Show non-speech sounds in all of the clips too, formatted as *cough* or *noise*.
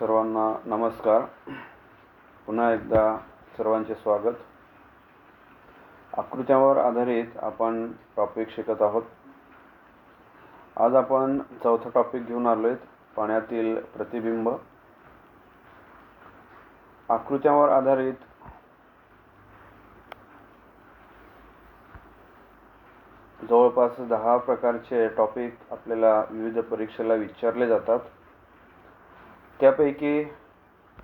सर्वांना नमस्कार. पुन्हा एकदा सर्वांचे स्वागत. आकृत्यावर आधारित आपण टॉपिक शिकत आहोत. आज आपण चौथा टॉपिक घेऊन आलो आहेत पाण्यातील प्रतिबिंब. आकृत्यावर आधारित जवळपास दहा प्रकारचे टॉपिक आपल्याला विविध परीक्षेला विचारले जातात. त्यापैकी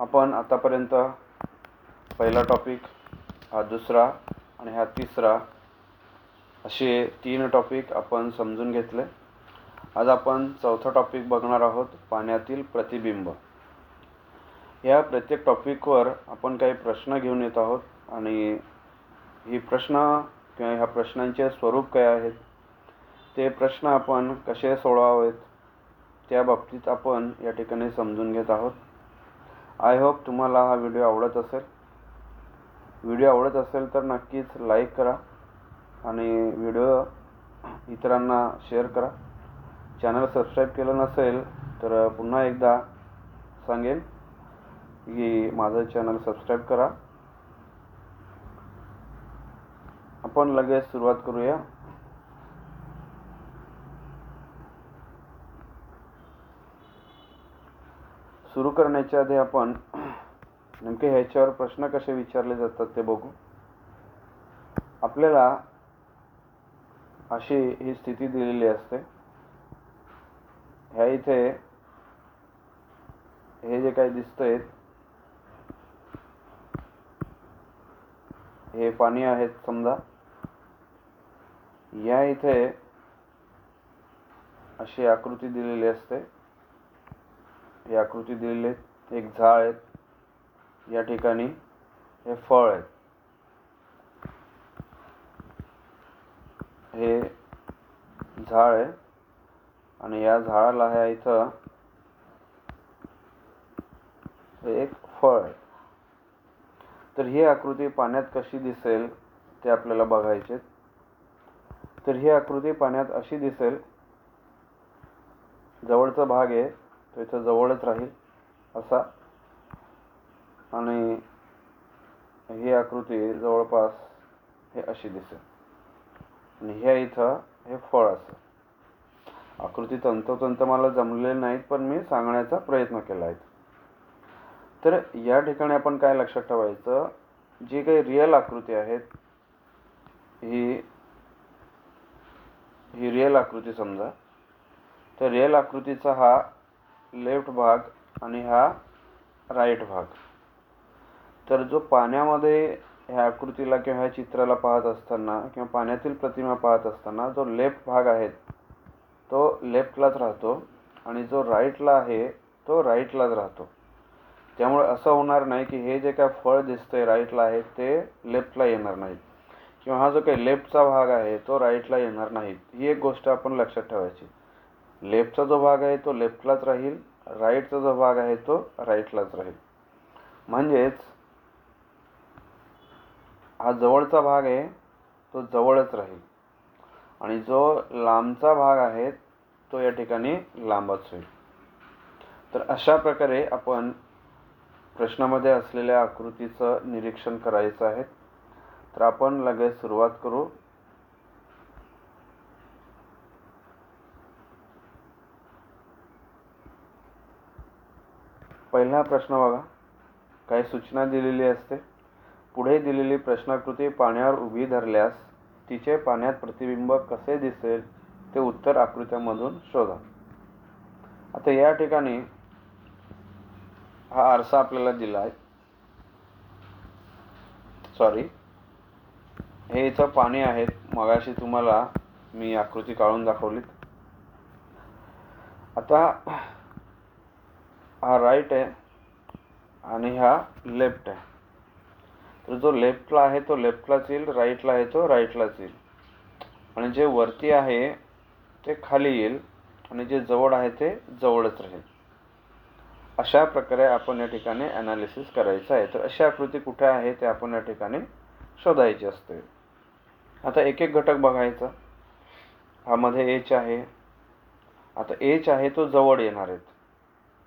आपण आतापर्यंत पहिला टॉपिक हा दुसरा आणि हा तिसरा असे तीन टॉपिक आपण समजून घेतले. आज आपण चौथा टॉपिक बघणार आहोत पाण्यातील प्रतिबिंब. या प्रत्येक टॉपिकवर आपण काही प्रश्न घेऊन येत आहोत आणि ही प्रश्न किंवा ह्या प्रश्नांचे स्वरूप काय आहेत? ते प्रश्न आपण कसे सोडवावेत? त्या बाबतीत आपण या ठिकाणी समजून घेत आहोत. आय होप तुम्हाला हा व्हिडिओ आवडत असेल. व्हिडिओ आवडत असेल तर नक्कीच लाईक करा आणि व्हिडिओ इतरांना शेअर करा. चॅनल सबस्क्राईब केलं नसेल तर पुन्हा एकदा सांगेन की माझं चॅनल सबस्क्राईब करा. आपण लगेच सुरुवात करूया. सुरू करण्याच्या आधी आपण नेमके ह्याच्यावर प्रश्न कसे विचारले जातात ते बघू. आपल्याला अशी ही स्थिती दिलेली असते. ह्या इथे हे जे काही दिसतंय हे पाणी आहेत समजा. या इथे अशी आकृती दिलेली असते. ही आकृती दिलेली आहे एक झाड आहे या ठिकाणी हे फळ आहे हे झाड आहे. आणि या झाडाला ह्या इथं हे एक फळ आहे. तर ही आकृती पाण्यात कशी दिसेल ते आपल्याला बघायचे तर ही आकृती पाण्यात अशी दिसेल. जवळचा भाग आहे. तो इथं जवळच राहील असा. आणि ही आकृती जवळपास हे अशी दिसेल. आणि ह्या इथं हे फळ असेल. आकृती तंतोतंत मला जमलेले नाहीत पण मी सांगण्याचा प्रयत्न केला आहे. तर या ठिकाणी आपण काय लक्षात ठेवायचं? जी काही रिअल आकृती आहेत ही ही रिअल आकृती समजा. तर रिअल आकृतीचा हा लेफ्ट भाग आणि हा राईट भाग. तर जो पाण्यामध्ये ह्या आकृतीला किंवा ह्या चित्राला पाहत असताना किंवा पाण्यातील प्रतिमा पाहत असताना जो लेफ्ट भाग आहे तो लेफ्टलाच राहतो आणि जो राईटला आहे तो राईटलाच राहतो. त्यामुळे असं होणार नाही की हे जे काय फळ दिसतंय राईटला आहे ते लेफ्टला येणार नाहीत किंवा हा जो काही लेफ्टचा भाग आहे तो राईटला येणार नाहीत ही एक गोष्ट आपण लक्षात ठेवायची. लेफ्टचा जो भाग आहे तो लेफ्टलाच राहील राईटचा जो भाग आहे तो राईटलाच राहील. म्हणजेच हा जवळचा भाग आहे तो जवळच राहील. आणि जो लांबचा भाग आहे तो या ठिकाणी लांबच होईल. तर अशा प्रकारे आपण प्रश्नामध्ये असलेल्या आकृतीचं निरीक्षण करायचं आहे. तर आपण लगेच सुरुवात करू. पहिला प्रश्न बघा. काही सूचना दिलेली असते. पुढे दिलेली प्रश्नाकृती पाण्यावर उभी धरल्यास तिचे पाण्यात प्रतिबिंब कसे दिसेल ते उत्तर आकृत्यामधून शोधा. आता या ठिकाणी हा आरसा आपल्याला दिला आहे. सॉरी हे इथं पाणी आहेत. मगाशी तुम्हाला मी आकृती काढून दाखवलीत. आता हा राईट आहे आणि हा लेफ्ट आहे. तर जो लेफ्टला आहे तो लेफ्टलाच येईल राईटला आहे तो राईटलाच येईल. आणि जे वरती आहे ते खाली येईल आणि जे जवळ आहे ते जवळच राहील. अशा प्रकारे आपण या ठिकाणी ॲनालिसिस करायचं आहे. तर अशी आकृती कुठे आहे ते आपण या ठिकाणी शोधायची असते. आता एक एक घटक बघायचा. हा मध्ये एच आहे. आता एच आहे तो जवळ येणार आहेत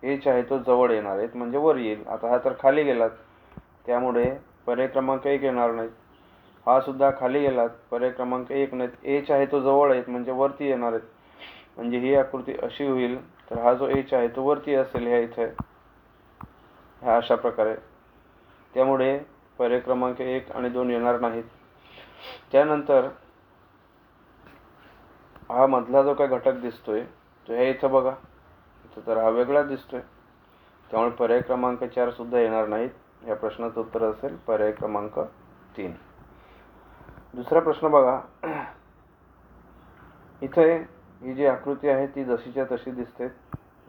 एच आहे तो जवळ येणार आहेत म्हणजे वर येईल. आता हा तर खाली गेलात. त्यामुळे पर्याय क्रमांक एक येणार नाहीत. हा सुद्धा खाली गेलात. पर्याय क्रमांक एक नाहीत. एच आहे तो जवळ आहेत म्हणजे वरती येणार आहेत. म्हणजे ही आकृती अशी होईल. तर हा जो एच आहे तो वरती असेल ह्या इथे. ह्या अशा प्रकारे. त्यामुळे पर्याय क्रमांक एक आणि दोन येणार नाहीत. त्यानंतर हा मधला जो काय घटक दिसतोय तो ह्या इथं बघा. इथं तर हा वेगळा दिसतोय. त्यामुळे पर्याय क्रमांक चार सुद्धा येणार नाहीत. या प्रश्नाचं उत्तर असेल पर्याय क्रमांक तीन. दुसरा प्रश्न बघा. इथे ही जी आकृती आहे ती जशीच्या तशी दिसते.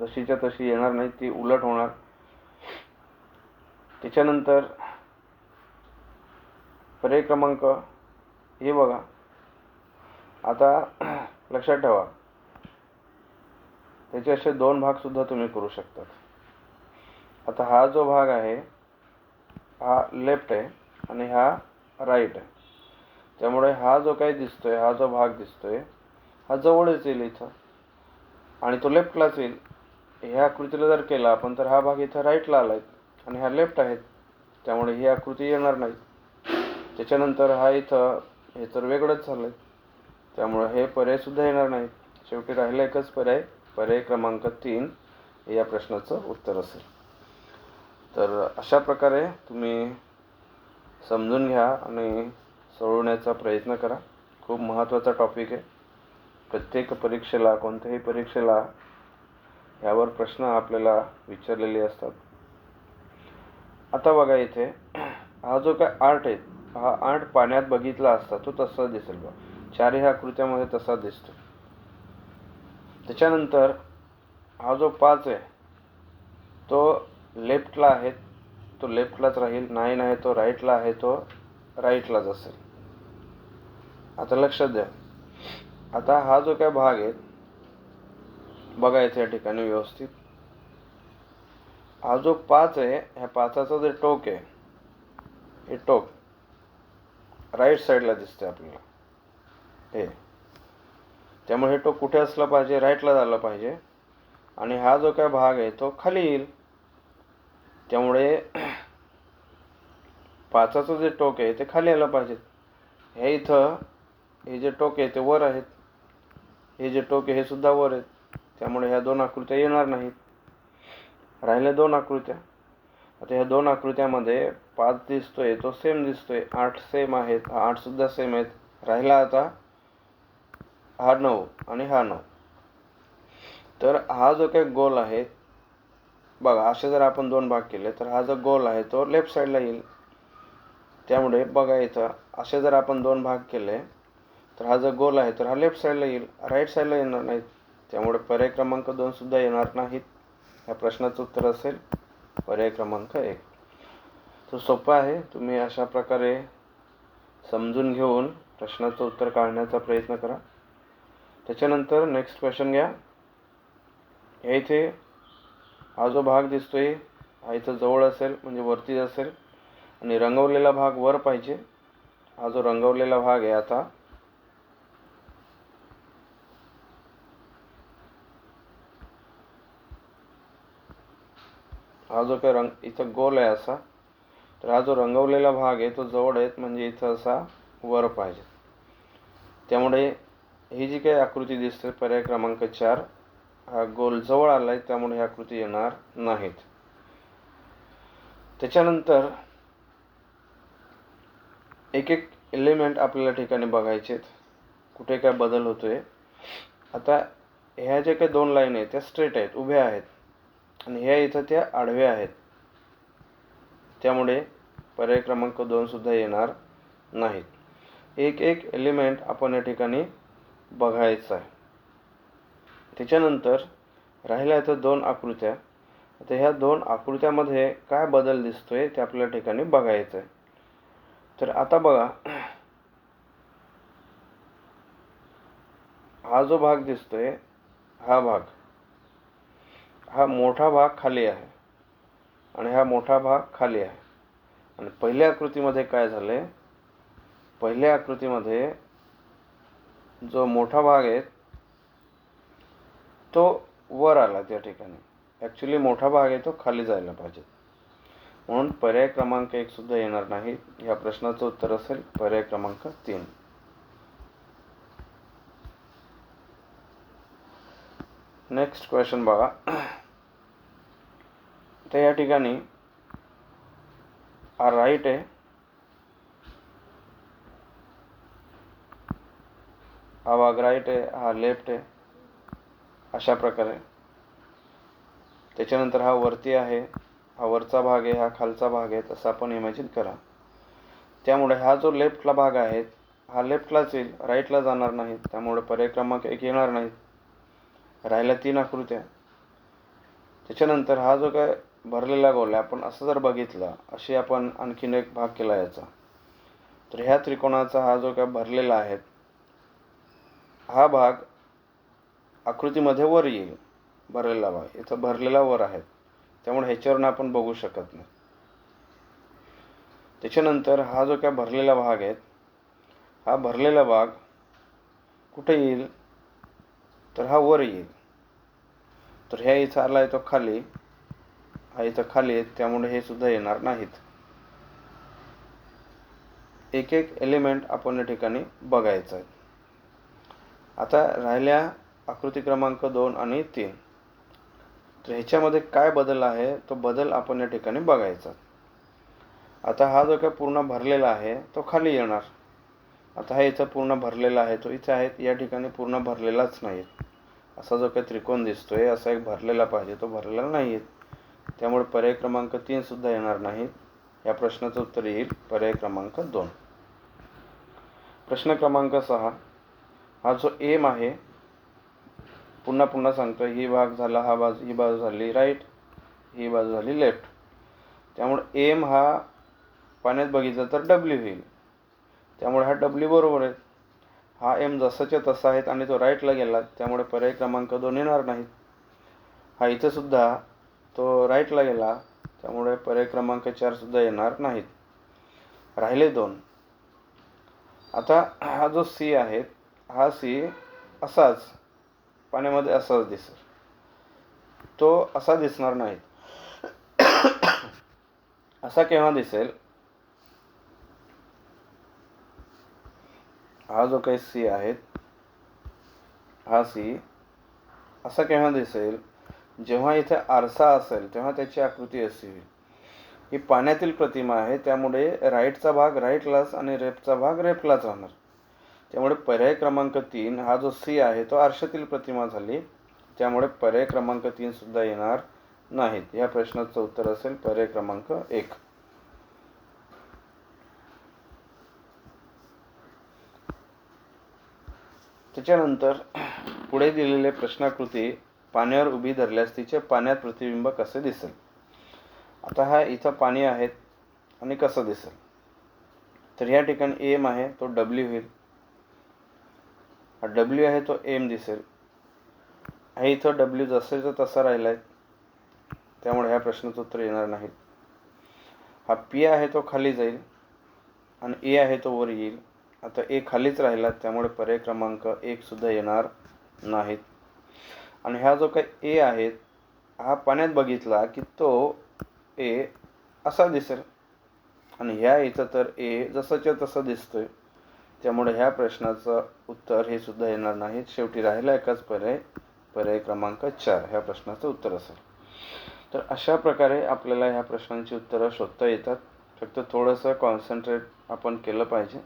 जशीच्या तशी येणार नाही ती उलट होणार. त्याच्यानंतर पर्याय क्रमांक हे बघा. आता लक्षात ठेवा. त्याचे असे दोन भागसुद्धा तुम्ही करू शकतात. आता हा जो भाग आहे हा लेफ्ट आहे आणि हा राईट आहे. त्यामुळे हा जो काही दिसतोय हा जो भाग दिसतोय हा जवळच येईल इथं. आणि तो लेफ्टलाच येईल. ह्या आकृतीला जर केला आपण तर हा भाग इथं राईटला आला आहे आणि हा लेफ्ट आहेत त्यामुळे ही आकृती येणार नाही. त्याच्यानंतर हा इथं हे तर वेगळंच झालंय. त्यामुळे हे पर्यायसुद्धा येणार नाहीत. शेवटी राहिला एकच पर्याय पर्याय क्रमांक तीन या प्रश्नाचं उत्तर असेल. तर अशा प्रकारे तुम्ही समजून घ्या आणि सोडवण्याचा प्रयत्न करा. खूप महत्त्वाचा टॉपिक आहे. प्रत्येक परीक्षेला कोणत्याही परीक्षेला यावर प्रश्न आपल्याला विचारलेले असतात. आता बघा इथे हा जो काय आर्ट आहे हा आर्ट पाण्यात बघितला असता तो तसा दिसेल बघा. चारही आकृत्यामध्ये तसा दिसतो. त्याच्यानंतर हा जो पाच आहे तो लेफ्टला आहे तो लेफ्टलाच राहील. नाईन आहे तो राईटला आहे तो राईटलाच असेल. आता लक्षात द्या. आता हा जो काय भाग आहे बघा इथे या ठिकाणी व्यवस्थित. हा जो पाच आहे ह्या पाचाचं जे टोक आहे हे टोक राईट साईडला दिसते आपल्याला. हे. त्यामुळे हे टोक कुठे असलं पाहिजे राईटला झालं पाहिजे. आणि हा जो काय भाग आहे तो खाली येईल. त्यामुळे *clears throat* पाचाचं जे टोक आहे ते खाली आलं पाहिजे. हे इथं हे जे टोक आहे ते वर आहेत. हे जे टोक आहे हे सुद्धा वर आहेत. त्यामुळे ह्या दोन आकृत्या येणार नाहीत. राहिल्या दोन आकृत्या. आता ह्या दोन आकृत्यामध्ये पाच दिसतोय तो सेम दिसतोय. आठ सेम आहेत. हा सेम आहेत. राहिला आता हा नऊ आणि हा नऊ. तर हा जो काही गोल आहे बघा असे जर आपण दोन भाग केले तर हा जो गोल आहे तो लेफ्ट साईडला येईल. त्यामुळे बघा इथं असे जर आपण दोन भाग केले तर हा जो गोल आहे तर हा लेफ्ट साईडला येईल. राईट साईडला येणार नाहीत. त्यामुळे पर्याय क्रमांक दोनसुद्धा येणार नाहीत. ह्या प्रश्नाचं उत्तर असेल पर्याय क्रमांक एक. तो सोपा आहे. तुम्ही अशा प्रकारे समजून घेऊन प्रश्नाचं उत्तर काढण्याचा प्रयत्न करा. त्याच्यानंतर नेक्स्ट क्वेश्चन घ्या. या इथे हा जो भाग दिसतोय. हा इथं जवळ असेल म्हणजे वरतीच असेल. आणि रंगवलेला भाग वर पाहिजे. हा जो रंगवलेला भाग आहे आता. हा जो काही रंग इथं गोल आहे असा. तर हा जो रंगवलेला भाग आहे तो जवळ आहेत म्हणजे इथं असा वर पाहिजे. त्यामुळे ही जी काही आकृती दिसते पर्याय क्रमांक चार हा गोल जवळ आला आहे त्यामुळे ही आकृती येणार नाहीत. त्याच्यानंतर एक एक एलिमेंट आपल्याला ठिकाणी बघायचे कुठे काय बदल होतोय. आता ह्या ज्या काही दोन लाईन आहेत त्या स्ट्रेट आहेत उभ्या आहेत. आणि ह्या इथं त्या आडव्या आहेत. त्यामुळे पर्याय क्रमांक दोन सुद्धा येणार नाहीत. एक एक एलिमेंट आपण या ठिकाणी बघायचं आहे. त्याच्यानंतर राहिल्या इथं दोन आकृत्या. आता ह्या दोन आकृत्यामध्ये काय बदल दिसतोय ते आपल्या ठिकाणी बघायचं आहे तर आता बघा. हा जो भाग दिसतोय हा भाग. हा मोठा भाग खाली आहे. आणि हा मोठा भाग खाली आहे. आणि पहिल्या आकृतीमध्ये काय झालंय? पहिल्या आकृतीमध्ये जो मोठा भाग आहे तो वर आला त्या ठिकाणी. ॲक्च्युली मोठा भाग आहे तो खाली जायला पाहिजे. म्हणून पर्याय क्रमांक एक सुद्धा येणार नाही. या प्रश्नाचं उत्तर असेल पर्याय क्रमांक तीन. नेक्स्ट क्वेश्चन बघा. तर या ठिकाणी हा राईट आहे. हा भाग राईट आहे हा लेफ्ट आहे अशा प्रकारे. त्याच्यानंतर हा वरती आहे हा वरचा भाग आहे हा खालचा भाग आहे तसं आपण इमॅजिन करा. त्यामुळे हा जो लेफ्टला भाग आहे हा लेफ्टलाच येईल राईटला जाणार नाही त्यामुळे पर्याय क्रमांक एक येणार नाही राहिल्या तीन आकृत्या. त्याच्यानंतर हा जो काय भरलेला गोल आहे आपण असं जर बघितलं अशी आपण आणखीन एक भाग केला याचा. तर ह्या त्रिकोणाचा हा जो काय भरलेला आहे हा भाग आकृतीमध्ये वर येईल भरलेला भाग. इथं भरलेला वर आहे. त्यामुळे ह्याच्यावरून आपण बघू शकत नाही. त्याच्यानंतर हा जो काय भरलेला भाग आहे हा भरलेला भाग कुठे येईल? तर हा वर येईल. तर ह्या इथं आला आहे तो खाली. हा इथं खाली आहेत त्यामुळे हे सुद्धा येणार नाहीत. एक एक एलिमेंट आपण या ठिकाणी बघायचं आहे. आता राहिल्या आकृती क्रमांक दोन आणि तीन. तर ह्याच्यामध्ये काय बदल आहे? तो बदल आपण या ठिकाणी बघायचा. आता हा जो काय पूर्ण भरलेला आहे तो खाली येणार. आता हा इथं पूर्ण भरलेला आहे तो इथे आहे या ठिकाणी पूर्ण भरलेलाच नाही असा जो काही त्रिकोण दिसतोय असा एक भरलेला पाहिजे तो भरलेला नाही त्यामुळे पर्याय क्रमांक तीनसुद्धा येणार नाही. या प्रश्नाचं उत्तर येईल पर्याय क्रमांक दोन. प्रश्न क्रमांक सहा. हा जो एम आहे पुन्हा पुन्हा सांगतो ही भाग झाला हा बाजू ही बाजू झाली राईट ही बाजू झाली लेफ्ट त्यामुळे एम हा पाण्यात बघितला तर डब्ल्यू होईल. त्यामुळे हा डब्ल्यू बरोबर आहे. हा एम जसाच्या तसा आहेत आणि तो राईटला गेला त्यामुळे पर्याय क्रमांक दोन येणार नाहीत हा इथंसुद्धा तो राईटला गेला त्यामुळे पर्याय क्रमांक चारसुद्धा येणार नाहीत. राहिले दोन. आता हा जो सी आहे हा सी असाच पाण्यामध्ये असाच दिसेल. तो असा दिसणार नाही असा केव्हा दिसेल? हा जो काही सी आहे हा सी असा केव्हा दिसेल? जेव्हा इथे आरसा असेल तेव्हा त्याची आकृती अशी होईल. ही पाण्यातील प्रतिमा आहे त्यामुळे राईटचा भाग राईटलाच आणि रेपचा भाग रेपलाच राहणार. त्यामुळे पर्याय क्रमांक तीन हा जो सी आहे तो आरशातील प्रतिमा झाली. त्यामुळे पर्याय क्रमांक तीन सुद्धा येणार नाहीत. या प्रश्नाचं उत्तर असेल पर्याय क्रमांक एक. त्याच्यानंतर पुढे दिलेले प्रश्नाकृती पाण्यावर उभी धरल्यास तिचे पाण्यात प्रतिबिंब कसे दिसेल? आता हा इथं पाणी आहेत आणि कसं दिसेल? तर या ठिकाणी एम आहे तो डब्ल्यू होईल. हा डब्ल्यू आहे तो एम दिसेल. हा इथं डब्ल्यू जसंचा तसा राहिला आहे त्यामुळे ह्या प्रश्नाचं उत्तर येणार नाही हा पी आहे तो खाली जाईल आणि ए आहे तो वर येईल. आता ए खालीच राहिला त्यामुळे पर्याय क्रमांक एकसुद्धा येणार नाहीत. आणि हा जो काही ए आहे हा पाण्यात बघितला की तो ए असा दिसेल. आणि ह्या इथं तर ए जसंच्या तसं दिसतोय. त्यामुळे ह्या प्रश्नाचं उत्तर हे सुद्धा येणार नाही शेवटी राहिला एकाच पर्याय पर्याय क्रमांक चार. ह्या प्रश्नाचं उत्तर असेल. तर अशा प्रकारे आपल्याला ह्या प्रश्नांची उत्तरं शोधता येतात. फक्त थोडंसं कॉन्सन्ट्रेट आपण केलं पाहिजे.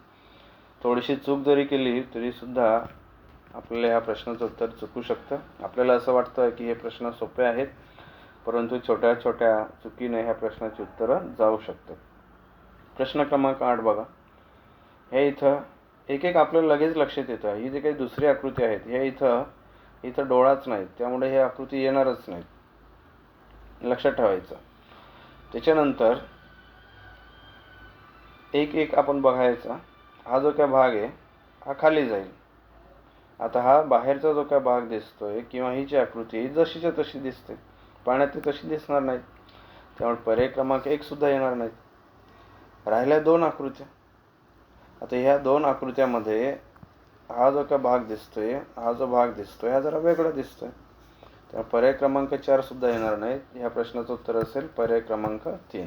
थोडीशी चूक जरी केली तरीसुद्धा आपल्याला ह्या प्रश्नाचं उत्तर चुकू शकतं. आपल्याला असं वाटतं की हे प्रश्न सोपे आहेत परंतु छोट्या छोट्या चुकीने ह्या प्रश्नाची उत्तरं जाऊ शकतात. प्रश्न क्रमांक आठ बघा. हे इथं एक एक आपल्याला लगेच लक्षात येतं. ही जी काही दुसरी आकृती आहेत ह्या इथं इथं डोळाच नाहीत. त्यामुळे हे आकृती येणारच नाहीत. लक्षात ठेवायचं. त्याच्यानंतर एक एक आपण बघायचा. हा जो काय भाग आहे हा खाली जाईल. आता हा बाहेरचा जो काय भाग दिसतोय किंवा ही जी आकृती ही जशीच्या तशी दिसते. पाण्यात ती तशी दिसणार नाहीत. त्यामुळे पर्याय क्रमांक एकसुद्धा येणार नाहीत. राहिल्या दोन आकृत्या. आता ह्या दोन आकृत्यामध्ये हा जो का भाग दिसतोय हा जो भाग दिसतोय हा जरा वेगळा दिसतोय. त्या पर्याय क्रमांक चार सुद्धा येणार नाही ह्या प्रश्नाचं उत्तर असेल पर्याय क्रमांक तीन.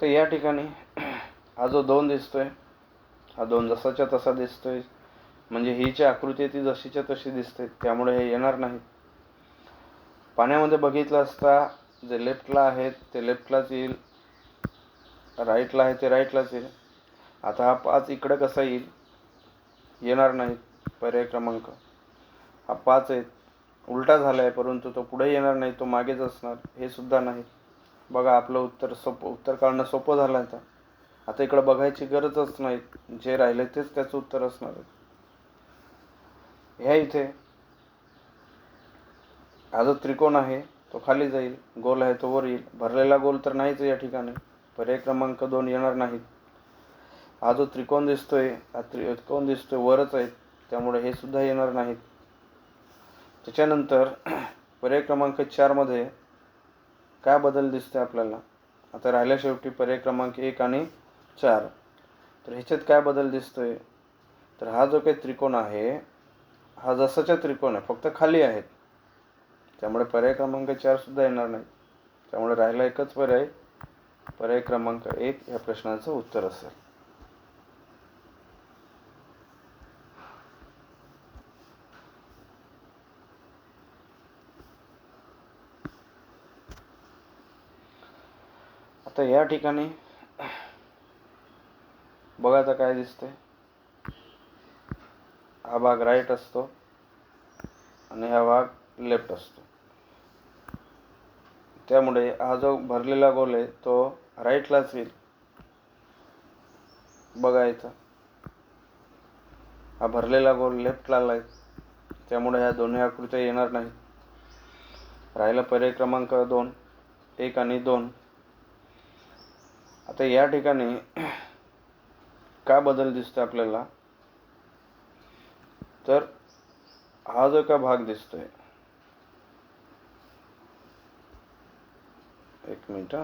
तर या ठिकाणी हा जो दोन दिसतोय हा दोन जसाच्या तसा दिसतोय. म्हणजे ही जी आकृती आहे ती जशीच्या तशी दिसते त्यामुळे हे येणार नाही पाण्यामध्ये बघितलं असता जे लेफ्टला आहेत ते लेफ्टलाच येईल. राईटला आहे ते राईटलाच येईल. आता हा पाच इकडं कसा येईल? येणार नाही पर्याय क्रमांक. हा पाच आहे. उलटा झाला आहे परंतु तो पुढे येणार नाही तो मागेच असणार. हे सुद्धा नाही. बघा आपलं उत्तर सोपं उत्तर काढणं सोपं झालं आता. आता इकडं बघायची गरजच नाही. जे राहिले तेच त्याचं उत्तर असणार आहे. ह्या इथे. हा जो त्रिकोण आहे तो खाली जाईल गोल आहे तो वर येईल. भरलेला गोल तर नाहीच या ठिकाणी. पर्याय क्रमांक दोन येणार नाहीत. हा जो त्रिकोण दिसतोय हा त्रिकोण दिसतोय वरच आहे त्यामुळे हे सुद्धा येणार नाहीत. त्याच्यानंतर *clears throat* पर्याय क्रमांक चारमध्ये काय बदल दिसते आपल्याला? आता राहिल्या शेवटी पर्याय क्रमांक एक आणि चार. तर ह्याच्यात काय बदल दिसतोय? तर हा जो काही त्रिकोण आहे हा जसाचा त्रिकोण आहे फक्त खाली आहेत. त्यामुळे पर्याय क्रमांक चार सुद्धा येणार नाही. त्यामुळे राहिला एकच पर्याय. पर्याय क्रमांक एक या प्रश्नाचं उत्तर असेल. आता या ठिकाणी बघा आता काय दिसतंय. हा भाग राईट असतो आणि हा भाग लेफ्ट असतो. त्यामुळे हा जो भरलेला गोल आहे तो राईटलाच येईल बघायचा हा भरलेला गोल लेफ्टला आहे. त्यामुळे ह्या दोन्ही आकृत्या येणार नाहीत. राहिला पर्याय क्रमांक दोन एक आणि दोन. आता या ठिकाणी का बदल दिसतो आपल्याला? तर हा जो का भाग दिसतोय एक मिनिट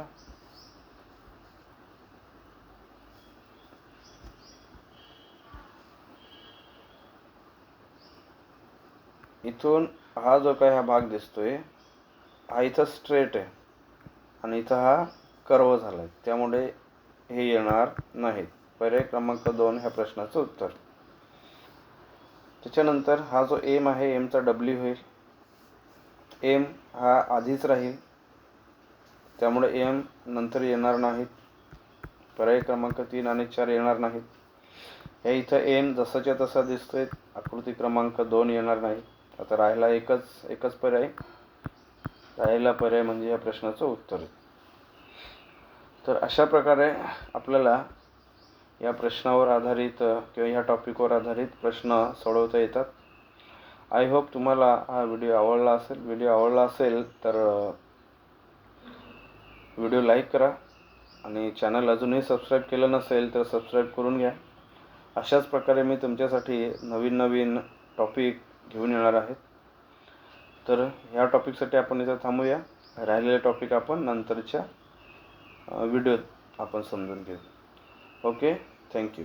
इथून हा जो काही हा भाग दिसतोय हा इथं स्ट्रेट आहे. आणि इथं हा कर्व झाला आहे त्यामुळे हे येणार नाहीत. पर्याय क्रमांक दोन ह्या प्रश्नाचं उत्तर. त्याच्यानंतर हा जो एम आहे एमचा डब्ल्यू होईल. एम हा आधीच राहील. त्यामुळे एम नंतर येणार नाहीत. पर्याय क्रमांक तीन आणि चार येणार नाहीत. या इथं एम जसाच्या तसा दिसतोय आकृती क्रमांक दोन येणार नाही. आता राहिला एकच एकच पर्याय. राहिला पर्याय म्हणजे या प्रश्नाचं उत्तर. तर अशा प्रकारे आपल्याला या प्रश्नावर आधारित किंवा ह्या टॉपिकवर आधारित प्रश्न सोडवता येतात. आय होप तुम्हाला हा व्हिडिओ आवडला असेल. व्हिडिओ आवडला असेल तर व्हिडिओ लाईक करा आणि चॅनल अजूनही सबस्क्राईब केलं नसेल तर सबस्क्राईब करून घ्या. अशाच प्रकारे मी तुमच्यासाठी नवीन नवीन टॉपिक घेऊन येणार आहेत तर ह्या टॉपिकसाठी आपण इथं थांबूया. राहिलेले टॉपिक आपण नंतरच्या व्हिडिओत आपण समजून घेऊ. Okay thank you